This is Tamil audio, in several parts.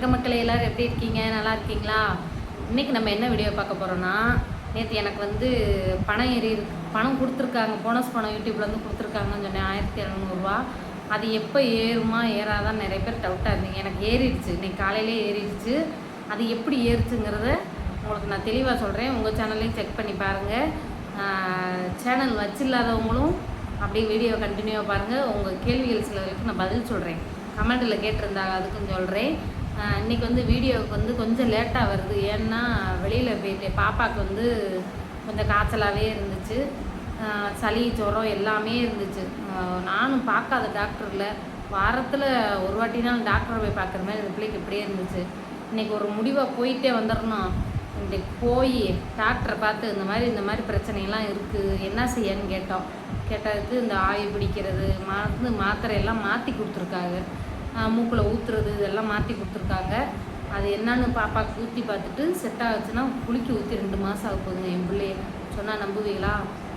வணக்கம் மக்களே எல்லோரும் எப்படி இருக்கீங்க? நல்லா இருக்கீங்களா? இன்னைக்கு நம்ம என்ன வீடியோ பார்க்க போகிறோன்னா நேற்று எனக்கு வந்து பணம் ஏறி பணம் கொடுத்துருக்காங்க. போனஸ் பணம் யூடியூப்லேருந்து கொடுத்துருக்காங்கன்னு சொன்னேன். ஆயிரத்தி இரநூறுவா அது எப்போ ஏறுமா ஏறாதான் நிறைய பேர் டவுட்டாக இருந்தீங்க. எனக்கு ஏறிடுச்சு. இன்னைக்கு காலையிலே ஏறிடுச்சு. அது எப்படி ஏறுச்சுங்கிறத உங்களுக்கு நான் தெளிவாக சொல்கிறேன் உங்கள் சேனல்லையும் செக் பண்ணி பாருங்கள் சேனல் வச்சில்லாதவங்களும் அப்படியே வீடியோ கண்டினியூவாக பாருங்கள் உங்கள் கேள்விகள் சிலருக்கு நான் பதில் சொல்கிறேன் கமெண்ட்டில் கேட்டிருந்தாங்க அதுக்கும் சொல்கிறேன் இன்றைக்கி வந்து வீடியோவுக்கு வந்து கொஞ்சம் லேட்டாக வருது. ஏன்னா வெளியில் போயிட்டேன் பாப்பாவுக்கு வந்து கொஞ்சம் காய்ச்சலாகவே இருந்துச்சு. சளி ஜுரம் எல்லாமே இருந்துச்சு. நானும் பார்க்காத டாக்டரில். வாரத்தில் ஒரு வாட்டினாலும் டாக்டரை போய் பார்க்குற மாதிரி இந்த பிள்ளைக்கு இப்படியே இருந்துச்சு. இன்றைக்கி ஒரு முடிவாக போயிட்டே வந்துடணும். இன்றைக்கு போய் டாக்டரை பார்த்து இந்த மாதிரி இந்த மாதிரி பிரச்சனைலாம் இருக்குது என்ன செய்யன்னு கேட்டோம். கேட்டதுக்கு இந்த ஆவி பிடிக்கிறது மருந்து மாத்திரையெல்லாம் மாற்றி கொடுத்துருக்காங்க. மூக்கில் ஊற்றுறது இதெல்லாம் மாற்றி கொடுத்துருக்காங்க. அது என்னன்னு பாப்பாவுக்கு ஊற்றி பார்த்துட்டு செட் ஆச்சுன்னா குளிக்க ஊற்றி ரெண்டு மாதம் ஆக போகுதுங்க என் பிள்ளைய. சொன்னால் நம்புவீங்களா?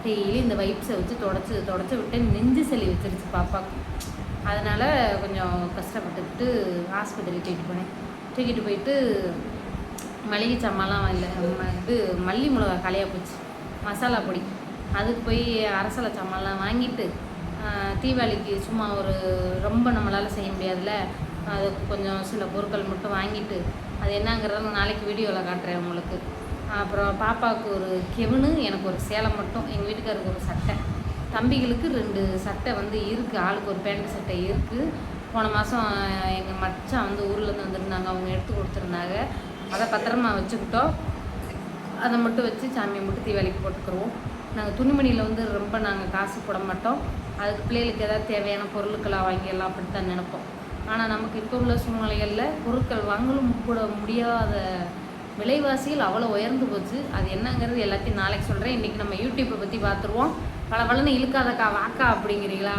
டெய்லி இந்த வைப்ஸை வச்சு தொடச்சி தொடச்சி விட்டு நெஞ்சு சளி வச்சிருச்சு பாப்பாவுக்கு அதனால் கொஞ்சம் கஷ்டப்பட்டுக்கிட்டு ஹாஸ்பிட்டலுக்கு தூக்கிட்டு போனேன். தூக்கிட்டு போயிட்டு மளிகை சாமான்லாம் இல்லை இது மல்லி மிளகா காலியாக போச்சு. மசாலா பொடி. அதுக்கு போய் அரசலை சாமான்லாம் வாங்கிட்டு தீபாவளிக்கு சும்மா ஒரு ரொம்ப நம்மளால் செய்ய முடியாதுல்ல? அதுக்கு கொஞ்சம் சில பொருட்கள் மட்டும் வாங்கிட்டு அது என்னங்கிறத நாளைக்கு வீடியோவில் காட்டுறேன் உங்களுக்கு. அப்புறம் பாப்பாவுக்கு ஒரு கெவுனு எனக்கு ஒரு சேலை மட்டும் எங்கள் வீட்டுக்காருக்கு ஒரு சட்டை. தம்பிகளுக்கு ரெண்டு சட்டை வந்து இருக்குது ஆளுக்கு ஒரு பேண்ட் சட்டை இருக்குது போன மாதம் எங்கள் மச்சான் வந்து ஊர்லேருந்து வந்திருந்தாங்க அவங்க எடுத்து கொடுத்துருந்தாங்க. அதை பத்திரமா வச்சுக்கிட்டோம். அதை மட்டும் வச்சு சாமியை மட்டும் தீபாவளிக்கு போட்டுக்கிருவோம். நாங்கள் துணிமணியில் வந்து ரொம்ப நாங்கள் காசு போட மாட்டோம். அதுக்கு பிள்ளைகளுக்கு ஏதாவது தேவையான பொருட்களாக வாங்கிடலாம் அப்படின்னு தான் நினைப்போம். ஆனால் நமக்கு இப்போ உள்ள சூழ்நிலைகளில் பொருட்கள் வாங்கலும் கூட முடியாத விலைவாசியில் அவ்வளோ உயர்ந்து போச்சு. அது என்னங்கிறது எல்லாத்தையும் நாளைக்கு சொல்கிறேன் இன்றைக்கி நம்ம யூடியூப்பை பற்றி பார்த்துருவோம். பல பலன்னு இழுக்காதக்கா வாக்கா அப்படிங்கிறீங்களா?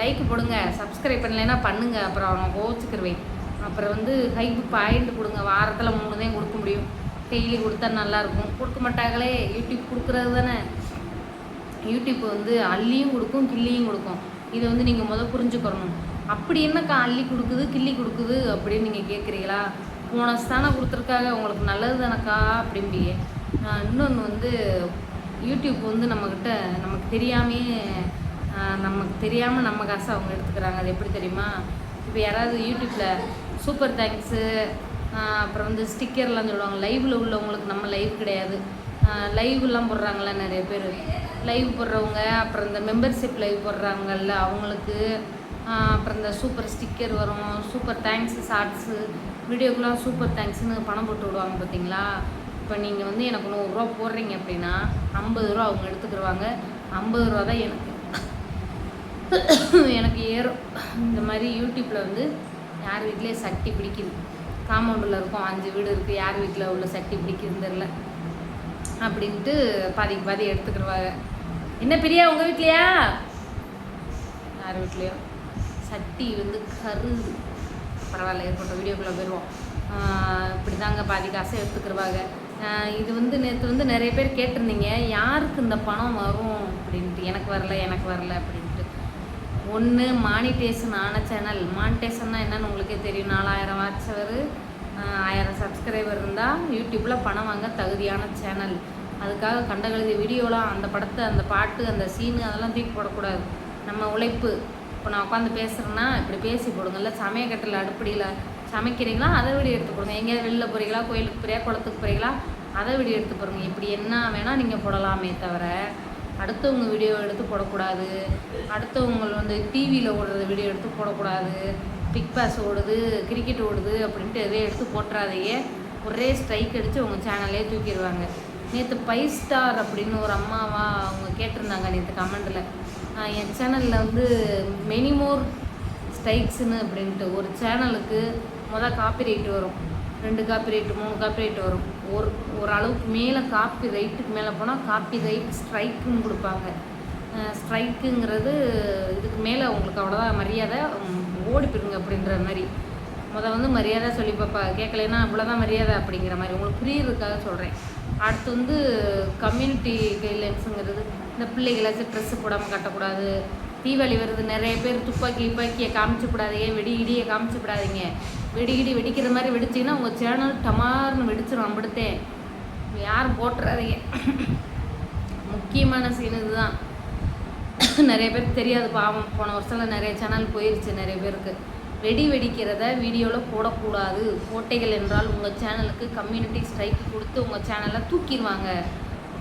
லைக் போடுங்க சப்ஸ்கிரைப் பண்ணலைன்னா பண்ணுங்கள் அப்புறம் அவங்க கோச்சுக்கிருவேன். அப்புறம் வந்து ஹைப்பு பாயிண்ட் கொடுங்க. வாரத்தில் மூணு தான் கொடுக்க முடியும். டெய்லி கொடுத்தா நல்லாயிருக்கும். கொடுக்க மாட்டாங்களே யூடியூப் கொடுக்குறது தானே. யூடியூப் வந்து அள்ளியும் கொடுக்கும் கிள்ளியும் கொடுக்கும். இதை வந்து நீங்கள் முதல் புரிஞ்சுக்கணும். அப்படி என்னக்கா அள்ளி கொடுக்குது கிள்ளி கொடுக்குது அப்படின்னு நீங்கள் கேட்குறீங்களா போனஸ் தானே கொடுத்துருக்காங்க உங்களுக்கு நல்லது தானக்கா அப்படிம்பியே இன்னொன்று வந்து யூடியூப் வந்து நம்மக்கிட்ட நமக்கு தெரியாமே நமக்கு தெரியாமல் நம்ம காசை அவங்க எடுத்துக்கிறாங்க. அது எப்படி தெரியுமா? இப்போ யாராவது யூடியூப்பில் சூப்பர் தேங்க்ஸு. அப்புறம் வந்து ஸ்டிக்கர்லாம் சொல்லுவாங்க. லைவில் உள்ளவங்களுக்கு நம்ம லைவ் கிடையாது. லைவ்லாம் போடுறாங்கல்ல நிறைய பேர். லைவ் போடுறவங்க அப்புறம் இந்த மெம்பர்ஷிப் லைவ் போடுறாங்கல்ல அவங்களுக்கு அப்புறம் இந்த சூப்பர் ஸ்டிக்கர் வரும் சூப்பர் தேங்க்ஸ் ஷார்ட்ஸு வீடியோக்கெலாம் சூப்பர் தேங்க்ஸ்னு பணம் போட்டு விடுவாங்க பார்த்தீங்களா இப்போ நீங்கள் வந்து எனக்கு நூறுரூவா போடுறீங்க அப்படின்னா ஐம்பது ரூபா அவங்க எடுத்துக்கிடுவாங்க ஐம்பது ரூபா தான் எனக்கு. எனக்கு ஏறும். இந்த மாதிரி யூடியூப்பில் வந்து யார் வீட்லேயே சட்டி பிடிக்குது. காம்பவுண்டில் இருக்கும். அஞ்சு வீடு இருக்குது யார் வீட்டில் உள்ள சட்டி பிடிக்குதுன்னு தெரில அப்படின்ட்டு பாதிக்கு பாதி எடுத்துக்கிடுவாங்க. என்ன பிரியா உங்கள் வீட்லையா? யார் வீட்லையோ? சட்டி வந்து கருது பரவாயில்ல ஏற்பட்ட வீடியோக்குள்ளே போயிடுவோம். இப்படி தாங்க பாதி காசை எடுத்துக்கிடுவாங்க. இது வந்து நேற்று வந்து நிறைய பேர் கேட்டிருந்தீங்க. யாருக்கு இந்த பணம் வரும்? அப்படின்ட்டு. எனக்கு வரல எனக்கு வரல அப்படின்னு. ஒன்று மானிட்டேஷன் ஆன சேனல் மானிட்டேஷன்னா என்னென்னு உங்களுக்கே தெரியும். நாலாயிரம் வாட்சவர் ஆயிரம் சப்ஸ்கிரைபர் இருந்தால் யூடியூப்பில் பணம் வாங்க தகுதியான சேனல் அதுக்காக கண்டகழுதி வீடியோலாம் அந்த படத்தை அந்த பாட்டு அந்த சீனு அதெல்லாம் தூக்கி போடக்கூடாது. நம்ம உழைப்பு. இப்போ நான் உட்காந்து பேசுகிறேன்னா இப்படி பேசி போடுங்கல்ல சமயக்கட்டில் அடுப்படியில் சமைக்கிறீங்களா அதை வீடியோ எடுத்து போடுங்க. எங்கேயாவது வெளில போகிறீங்களா கோயிலுக்கு போறியா குளத்துக்கு போகிறீங்களா அதை வீடியோ எடுத்து போடுங்க. இப்படி என்ன வேணால் நீங்கள் போடலாமே தவிர அடுத்தவங்க வீடியோ எடுத்து போடக்கூடாது. அடுத்தவங்க வந்து டிவியில் ஓடுறது வீடியோ எடுத்து போடக்கூடாது. பிக் பாஸ் ஓடுது கிரிக்கெட் ஓடுது அப்படின்ட்டு எதையும் எடுத்து போட்டுறாதையே ஒரே ஸ்ட்ரைக் அடித்து அவங்க சேனல்லே தூக்கிடுவாங்க. நேற்று ஃபைவ் ஸ்டார் அப்படின்னு ஒரு அம்மாவா அவங்க கேட்டிருந்தாங்க நேற்று கமெண்டில் என் சேனலில் வந்து மெனிமோர் ஸ்ட்ரைக்ஸ்னு அப்படின்ட்டு. ஒரு சேனலுக்கு மொதல் காப்பி ரைட் வரும். ரெண்டு காப்பி ரைட்டு மூணு காப்பி ரைட் வரும். ஒரு ஒரு அளவுக்கு மேலே காப்பி ரைட்டுக்கு மேலே போனால் காப்பி ரைட் ஸ்ட்ரைக்குன்னு கொடுப்பாங்க. ஸ்ட்ரைக்குங்கிறது இதுக்கு மேலே உங்களுக்கு அவ்வளோதான் மரியாதை ஓடி போயிருங்க அப்படின்ற மாதிரி. முத வந்து மரியாதை சொல்லி பார்ப்பா கேட்கலைன்னா அவ்வளோதான் மரியாதை அப்படிங்கிற மாதிரி. உங்களுக்கு புரியுறதுக்காக சொல்கிறேன் அடுத்து வந்து கம்யூனிட்டி கைட்லைன்ஸுங்கிறது இந்த பிள்ளைகளாச்சும் ட்ரெஸ்ஸு போடாமல் கட்டக்கூடாது. தீபாவளி வருது நிறைய பேர் துப்பாக்கி துப்பாக்கியை காமிச்சு விடாதீங்க வெடி இடியை காமிச்சு விடாதீங்க வெடிகிடி வெடிக்கிற மாதிரி வெடிச்சிங்கன்னா உங்கள் சேனல் டமார்னு வெடிச்சிடும் அம்பிடுத்தேன் யாரும் போட்டுறாதீங்க. முக்கியமான சீன் இதுதான். நிறைய பேருக்கு தெரியாது பாவம். போன வருஷத்தில் நிறைய சேனல் போயிருச்சு நிறைய பேருக்கு. வெடி வெடிக்கிறத வீடியோவில் போடக்கூடாது. போட்டைகள் என்றால் உங்கள் சேனலுக்கு கம்யூனிட்டி ஸ்ட்ரைக் கொடுத்து உங்கள் சேனலை தூக்கிடுவாங்க.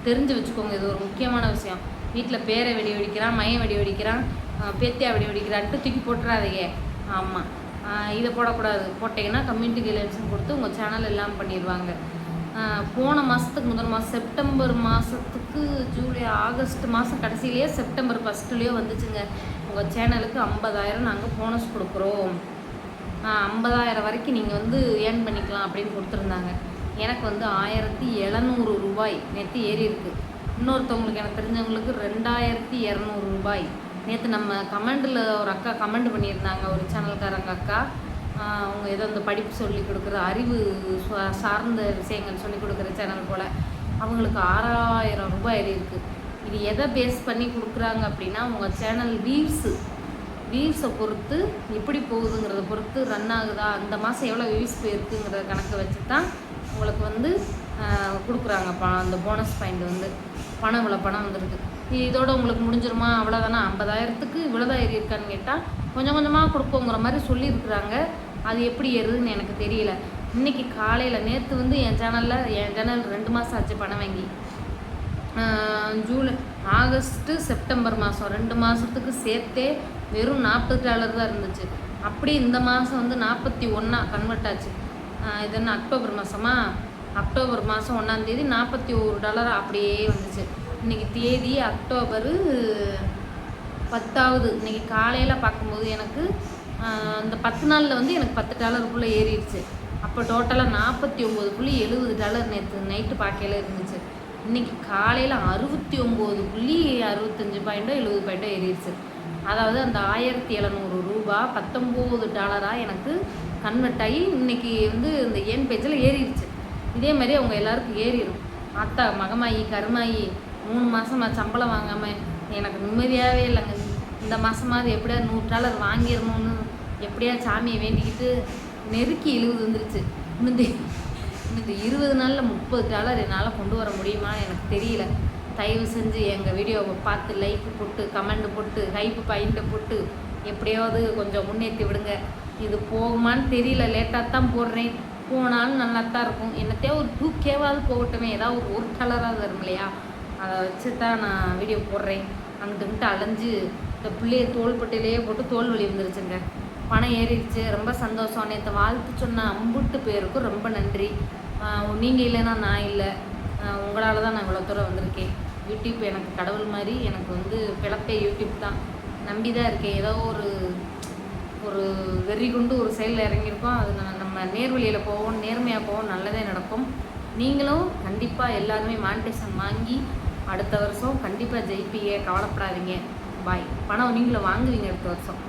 தெரிஞ்சு வச்சுக்கோங்க இது ஒரு முக்கியமான விஷயம். வீட்டில் பேரை வெடி வெடிக்கிறான் மைய வெடி வெடிக்கிறான் பேத்தியா வெடி வெடிக்கிறான்ட்டு தூக்கி போட்டுறாதீங்க. ஆமாம் இதை போடக்கூடாது. போட்டிங்கன்னா கம்யூனிட்டி கைட்லைன்ஸும் கொடுத்து உங்கள் சேனல் எல்லாம் பண்ணிடுவாங்க. போன மாதத்துக்கு முதல் மாதம் செப்டம்பர் மாதத்துக்கு ஜூலை ஆகஸ்ட் மாதம் கடைசியிலேயே செப்டம்பர் ஃபஸ்ட்டுலேயோ வந்துச்சுங்க. உங்கள் சேனலுக்கு ஐம்பதாயிரம் நாங்கள் போனஸ் கொடுக்குறோம். ஐம்பதாயிரம் வரைக்கும் நீங்கள் வந்து ஏர்ன் பண்ணிக்கலாம் அப்படின்னு கொடுத்துருந்தாங்க. எனக்கு வந்து ஆயிரத்தி எழுநூறு ரூபாய் நேற்று ஏறி இருக்குது இன்னொருத்தவங்களுக்கு எனக்கு தெரிஞ்சவங்களுக்கு ரெண்டாயிரத்தி இரநூறு ரூபாய். நேற்று நம்ம கமெண்டில் ஒரு அக்கா கமெண்ட் பண்ணியிருந்தாங்க ஒரு சேனல்காரங்க அக்கா. அவங்க ஏதோ இந்த படிப்பு சொல்லி கொடுக்குற அறிவு சார்ந்த விஷயங்கள் சொல்லி கொடுக்குற சேனல் போல். அவங்களுக்கு ஆறாயிரம் ரூபாய் இருக்குது இது எதை பேஸ் பண்ணி கொடுக்குறாங்க அப்படின்னா உங்கள் சேனல் வியூஸு வியூஸை பொறுத்து எப்படி போகுதுங்கிறத பொறுத்து ரன் ஆகுதா அந்த மாதம் எவ்வளோ வியூஸ் போயிருக்குங்கிறத கணக்கு வச்சு தான் உங்களுக்கு வந்து கொடுக்குறாங்க. ப அந்த போனஸ் பாயிண்ட் வந்து. பணம் இவ்வளோ பணம் வந்திருக்கு. இதோட உங்களுக்கு முடிஞ்சிருமா? அவ்வளோதானா ஐம்பதாயிரத்துக்கு இவ்வளோதான் ஏறி இருக்கான்னு கேட்டால் கொஞ்சம் கொஞ்சமாக கொடுப்போங்கிற மாதிரி சொல்லியிருக்கிறாங்க. அது எப்படி ஏறுதுன்னு எனக்கு தெரியல. இன்னைக்கு காலையில் நேற்று வந்து என் சேனலில் என் சேனல் ரெண்டு மாதம் ஆச்சு பணம் வாங்கி. ஜூலை ஆகஸ்ட்டு செப்டம்பர் மாதம் ரெண்டு மாதத்துக்கு சேர்த்தே வெறும் நாற்பது டாலர் தான் இருந்துச்சு. அப்படி இந்த மாதம் வந்து நாற்பத்தி ஒன்றா கன்வெர்ட் ஆச்சு. இது என்ன அக்டோபர் மாதமா அக்டோபர் மாதம் ஒன்றாந்தேதி நாற்பத்தி ஒரு டாலர் அப்படியே வந்துச்சு. இன்னைக்கு தேதி அக்டோபரு பத்தாவது. இன்னைக்கு காலையில் பார்க்கும்போது எனக்கு அந்த பத்து நாளில் வந்து எனக்கு பத்து டாலருக்குள்ளே ஏறிடுச்சு. அப்போ டோட்டலாக நாற்பத்தி ஒம்பது புள்ளி எழுபது டாலர் நேற்று நைட்டு பார்க்கையில் இருந்துச்சு. இன்னைக்கு காலையில் அறுபத்தி ஒம்பது புள்ளி அறுபத்தஞ்சு பாயிண்டோ எழுபது பாயிண்டோ ஏறிடுச்சு. அதாவது அந்த ஆயிரத்தி எழுநூறு ரூபா பத்தொம்போது டாலராக எனக்கு கன்வெர்ட் ஆகி இன்னைக்கு வந்து இந்த ஏன் பேஜில் ஏறிடுச்சு. இதே மாதிரி அவங்க எல்லாருக்கும் ஏறிடும். அத்தா மகமாயி கருமாயி மூணு மாதம் நான் சம்பளம் வாங்காமல் எனக்கு நிம்மதியாகவே இல்லைங்க. இந்த மாதமாவது எப்படியா நூறு டாலர் வாங்கிடணும்னு எப்படியா சாமியை வேண்டிக்கிட்டு நெருக்கி இழுவுது வந்துருச்சு. இன்னும் இந்த இன்னும் இந்த இருபது நாளில் முப்பது டாலர் என்னால் கொண்டு வர முடியுமான்னு எனக்கு தெரியல. தயவு செஞ்சு எங்கள் வீடியோவை பார்த்து லைக் போட்டு கமெண்ட் போட்டு ஹைப்பு பாயிண்ட்டை போட்டு எப்படியாவது கொஞ்சம் முன்னேற்றி விடுங்க. இது போகுமான்னு தெரியல. லேட்டாக தான் போடுறேன். போனாலும் நல்லா தான் இருக்கும். என்னத்தையோ ஒரு டூ கேவாவது போகட்டுமே. ஏதாவது ஒரு ஒரு கலராக வரும் இல்லையா? அதை வச்சு தான் நான் வீடியோ போடுறேன். அங்கிட்டு இங்கிட்டு அலைஞ்சு இந்த பிள்ளைய தோள்பட்டையிலேயே போட்டு தோல் வலி வந்துருச்சுங்க. பணம் ஏறிடுச்சு. ரொம்ப சந்தோஷம். நேற்று வாழ்த்து சொன்ன அம்புட்டு பேருக்கும் ரொம்ப நன்றி. நீங்கள் இல்லைன்னா நான் இல்லை. உங்களால் தான் நான் இவ்வளோ தூரம் வந்திருக்கேன். யூடியூப் எனக்கு கடவுள் மாதிரி எனக்கு வந்து பிழப்பே யூடியூப் தான். நம்பி தான் இருக்கேன். ஏதோ ஒரு ஒரு வெறி கொண்டு ஒரு செயலில் இறங்கியிருக்கோம். அது நம்ம நேர்வழியில் போவோம். நேர்மையாக போவோம். நல்லதே நடக்கும். நீங்களும் கண்டிப்பாக எல்லாருமே மானிட்டேஷன் வாங்கி அடுத்த வருஷம் கண்டிப்பாக ஜெயிப்பீங்க கவலைப்படாதீங்க. பாய் பணம் நீங்களும் வாங்குவீங்க அடுத்த வருஷம்.